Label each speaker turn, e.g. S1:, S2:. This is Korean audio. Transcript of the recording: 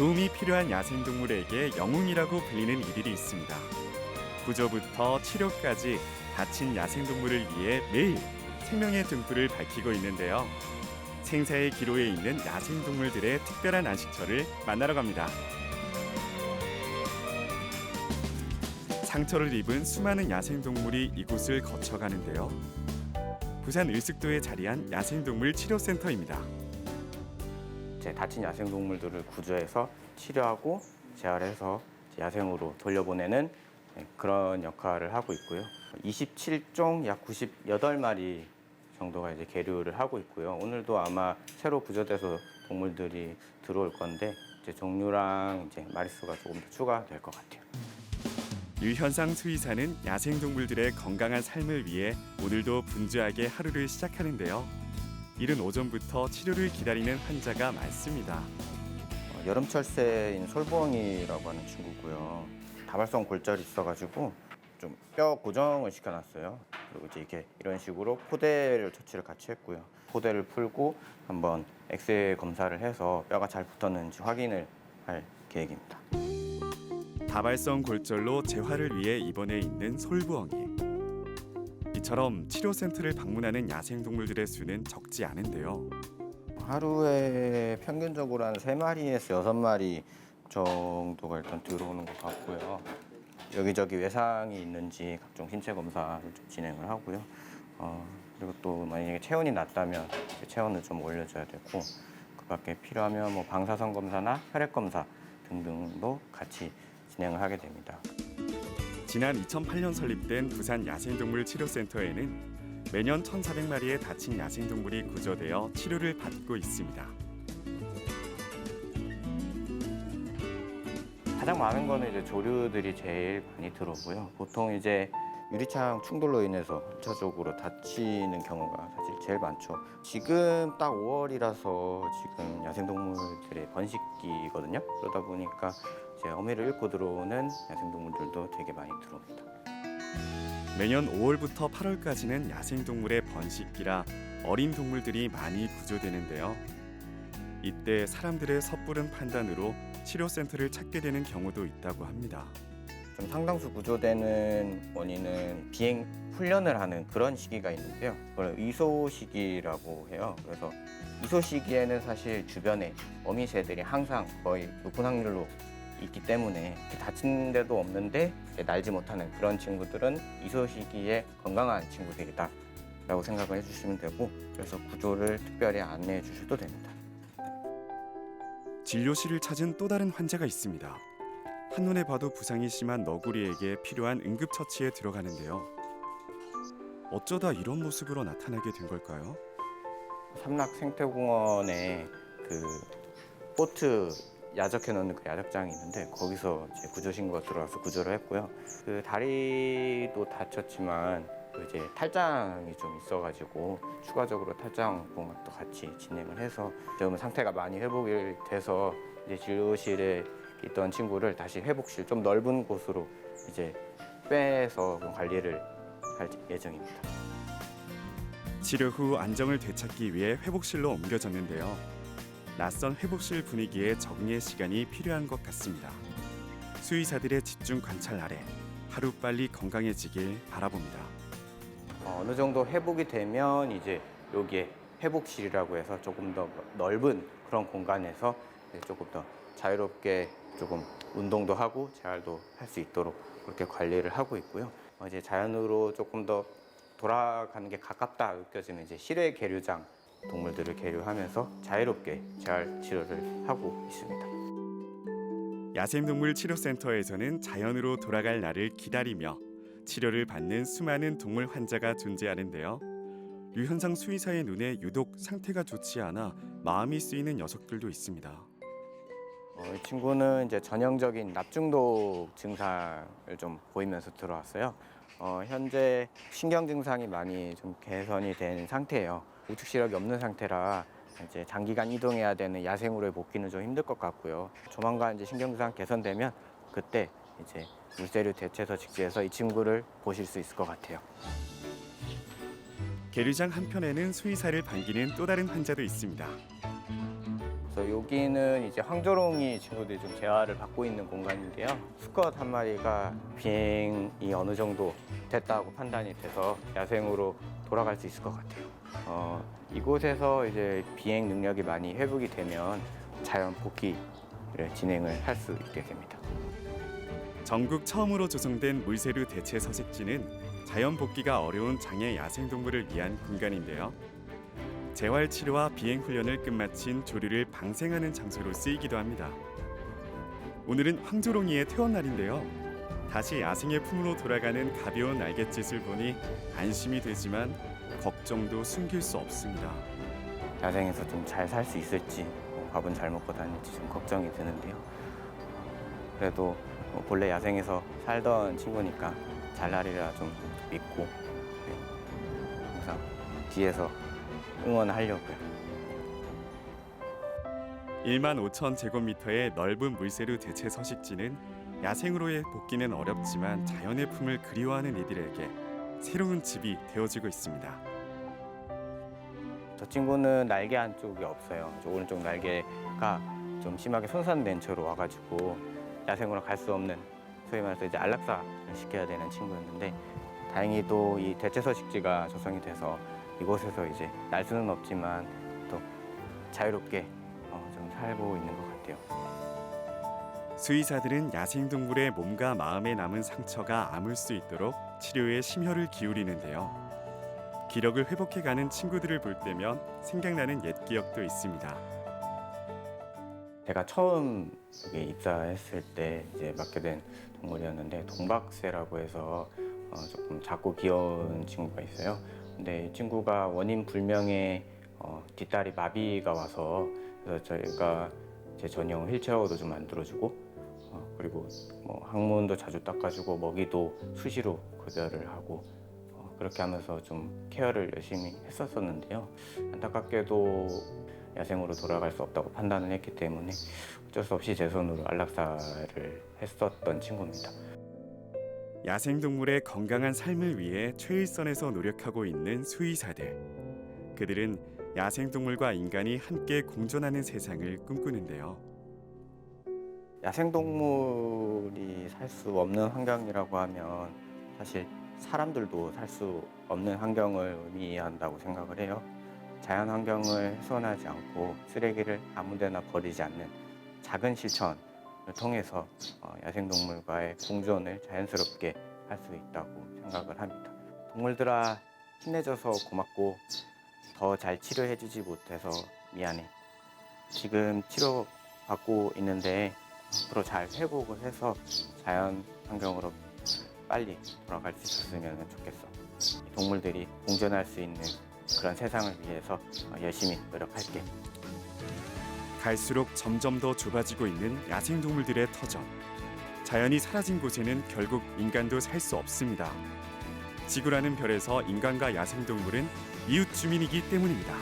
S1: 도움이 필요한 야생동물에게 영웅이라고 불리는 이들이 있습니다. 구조부터 치료까지 다친 야생동물을 위해 매일 생명의 등불을 밝히고 있는데요. 생사의 기로에 있는 야생동물들의 특별한 안식처를 만나러 갑니다. 상처를 입은 수많은 야생동물이 이곳을 거쳐가는데요. 부산 을숙도에 자리한 야생동물 치료센터입니다.
S2: 이제 다친 야생동물들을 구조해서 치료하고 재활해서 야생으로 돌려보내는 네, 그런 역할을 하고 있고요. 27종 약 98마리 정도가 이제 계류를 하고 있고요. 오늘도 아마 새로 구조돼서 동물들이 들어올 건데 이제 종류랑 이제 마리수가 조금 더 추가될 것 같아요.
S1: 유현상 수의사는 야생동물들의 건강한 삶을 위해 오늘도 분주하게 하루를 시작하는데요. 이른 오전부터 치료를 기다리는 환자가 많습니다.
S2: 어, 여름철새인 솔봉이라고 하는 친구고요. 다발성 골절이 있어가지고 좀 뼈 고정을 시켜놨어요. 그리고 이제 이렇게 이런 식으로 포대를 처치를 같이 했고요. 포대를 풀고 한번 엑스레이 검사를 해서 뼈가 잘 붙었는지 확인을 할 계획입니다.
S1: 다발성 골절로 재활을 위해 입원해 있는 솔부엉이. 이처럼 치료 센터를 방문하는 야생 동물들의 수는 적지 않은데요.
S2: 하루에 평균적으로 한 세마리에서 여섯 마리 정도가 일단 들어오는 것 같고요. 여기저기 외상이 있는지 각종 신체 검사를 좀 진행을 하고요. 어, 그리고 또 만약에 체온이 낮다면 체온을 좀 올려줘야 되고 그 밖에 필요하면 뭐 방사선 검사나 혈액 검사 등등도 같이 진행을 하게 됩니다.
S1: 지난 2008년 설립된 부산 야생동물 치료센터에는 매년 1,400마리의 다친 야생동물이 구조되어 치료를 받고 있습니다.
S2: 가장 많은 거는 이제 조류들이 제일 많이 들어오고요. 보통 이제 유리창 충돌로 인해서 전체적으로 다치는 경우가 제일 많죠. 지금 딱 5월이라서 지금 야생동물들의 번식기거든요. 그러다 보니까 이제 어미를 잃고 들어오는 야생동물들도 되게 많이 들어옵니다.
S1: 매년 5월부터 8월까지는 야생동물의 번식기라 어린 동물들이 많이 구조되는데요. 이때 사람들의 섣부른 판단으로 치료센터를 찾게 되는 경우도 있다고 합니다.
S2: 좀 상당수 구조되는 원인은 비행 훈련을 하는 그런 시기가 있는데요. 그걸 이소 시기라고 해요. 그래서 이소 시기에는 사실 주변에 어미 새들이 항상 거의 높은 확률로 있기 때문에 다친 데도 없는데 날지 못하는 그런 친구들은 이소 시기에 건강한 친구들이다. 라고 생각을 해주시면 되고 그래서 구조를 특별히 안내해 주셔도 됩니다.
S1: 진료실을 찾은 또 다른 환자가 있습니다. 한눈에 봐도 부상이 심한 너구리에게 필요한 응급처치에 들어가는데요. 어쩌다 이런 모습으로 나타나게 된 걸까요?
S2: 삼락 생태공원에 그 보트 야적해 놓는 그 야적장이 있는데 거기서 이제 구조 신고가 들어와서 구조를 했고요. 그 다리도 다쳤지만 그 이제 탈장이 좀 있어가지고 추가적으로 탈장 봉합도 같이 진행을 해서 지금 상태가 많이 회복이 돼서 이제 진료실에 있던 친구를 다시 회복실 좀 넓은 곳으로 이제 빼서 좀 관리를 할 예정입니다.
S1: 치료 후 안정을 되찾기 위해 회복실로 옮겨졌는데요. 낯선 회복실 분위기에 적응의 시간이 필요한 것 같습니다. 수의사들의 집중 관찰 아래 하루빨리 건강해지길 바라봅니다.
S2: 어, 어느 정도 회복이 되면 이제 여기에 회복실이라고 해서 조금 더 넓은 그런 공간에서 조금 더 자유롭게 조금 운동도 하고 재활도 할 수 있도록 그렇게 관리를 하고 있고요. 어, 이제 자연으로 조금 더 돌아가는 게 가깝다 느껴지는 이제 실외 계류장 동물들을 계류하면서 자유롭게 재활 치료를 하고 있습니다.
S1: 야생동물 치료센터에서는 자연으로 돌아갈 날을 기다리며 치료를 받는 수많은 동물 환자가 존재하는데요. 류현상 수의사의 눈에 유독 상태가 좋지 않아 마음이 쓰이는 녀석들도 있습니다.
S2: 어, 이 친구는 이제 전형적인 납중독 증상을 좀 보이면서 들어왔어요. 어, 현재 신경 증상이 많이 좀 개선이 된 상태예요. 우측 시력이 없는 상태라 이제 장기간 이동해야 되는 야생으로의 복귀는 좀 힘들 것 같고요. 조만간 이제 신경 증상 개선되면 그때 이제 물세류 대체서 직지에서 이 친구를 보실 수 있을 것 같아요.
S1: 계류장 한편에는 수의사를 반기는 또 다른 환자도 있습니다.
S2: 그래서 여기는 이제 황조롱이 친구들이 좀 재활을 받고 있는 공간인데요. 수컷 한 마리가 비행이 어느 정도 됐다고 판단이 돼서 야생으로 돌아갈 수 있을 것 같아요. 어, 이곳에서 이제 비행 능력이 많이 회복이 되면 자연 복귀를 진행을 할 수 있게 됩니다.
S1: 전국 처음으로 조성된 물새류 대체 서식지는 자연 복귀가 어려운 장애 야생 동물을 위한 공간인데요. 재활 치료와 비행 훈련을 끝마친 조류를 방생하는 장소로 쓰이기도 합니다. 오늘은 황조롱이의 퇴원날인데요. 다시 야생의 품으로 돌아가는 가벼운 날갯짓을 보니 안심이 되지만 걱정도 숨길 수 없습니다.
S2: 야생에서 좀 잘 살 수 있을지 뭐 밥은 잘 먹고 다닐지 좀 걱정이 드는데요. 그래도 뭐 본래 야생에서 살던 친구니까 잘나리라 좀 믿고 네, 항상 뒤에서 응원하려고요.
S1: 1만 5천 제곱미터의 넓은 물새류 대체 서식지는 야생으로의 복귀는 어렵지만 자연의 품을 그리워하는 이들에게 새로운 집이 되어주고 있습니다.
S2: 저 친구는 날개 한쪽이 없어요. 저 오른쪽 날개가 좀 심하게 손상된 채로 와가지고 야생으로 갈 수 없는 소위 말해서 이제 안락사를 시켜야 되는 친구였는데 다행히도 이 대체 서식지가 조성이 돼서 이곳에서 이제 날 수는 없지만 또 자유롭게 어, 좀 살고 있는 것 같아요.
S1: 수의사들은 야생 동물의 몸과 마음에 남은 상처가 아물 수 있도록 치료에 심혈을 기울이는데요. 기력을 회복해가는 친구들을 볼 때면 생각나는 옛 기억도 있습니다.
S2: 제가 처음 입사했을 때 이제 맡게 된 동물이었는데 동박새라고 해서 어, 조금 작고 귀여운 친구가 있어요. 근데 이 친구가 원인 불명의 어, 뒷다리 마비가 와서 그래서 저희가 제 전용 휠체어도 좀 만들어주고 어, 그리고 뭐 항문도 자주 닦아주고 먹이도 수시로 급여를 하고 어, 그렇게 하면서 좀 케어를 열심히 했었었는데요. 안타깝게도 야생으로 돌아갈 수 없다고 판단을 했기 때문에 어쩔 수 없이 제 손으로 안락사를 했었던 친구입니다.
S1: 야생동물의 건강한 삶을 위해 최일선에서 노력하고 있는 수의사들. 그들은 야생동물과 인간이 함께 공존하는 세상을 꿈꾸는데요.
S2: 야생동물이 살 수 없는 환경이라고 하면 사실 사람들도 살 수 없는 환경을 의미한다고 생각을 해요. 자연 환경을 훼손하지 않고 쓰레기를 아무데나 버리지 않는 작은 실천을 통해서 어, 야생동물과의 공존을 자연스럽게 할 수 있다고 생각을 합니다. 동물들아 힘내줘서 고맙고 더 잘 치료해주지 못해서 미안해. 지금 치료 받고 있는데 앞으로 잘 회복을 해서 자연 환경으로 빨리 돌아갈 수 있었으면 좋겠어. 이 동물들이 공존할 수 있는 그런 세상을 위해서 어, 열심히 노력할게.
S1: 갈수록 점점 더 좁아지고 있는 야생동물들의 터전. 자연이 사라진 곳에는 결국 인간도 살 수 없습니다. 지구라는 별에서 인간과 야생동물은 이웃 주민이기 때문입니다.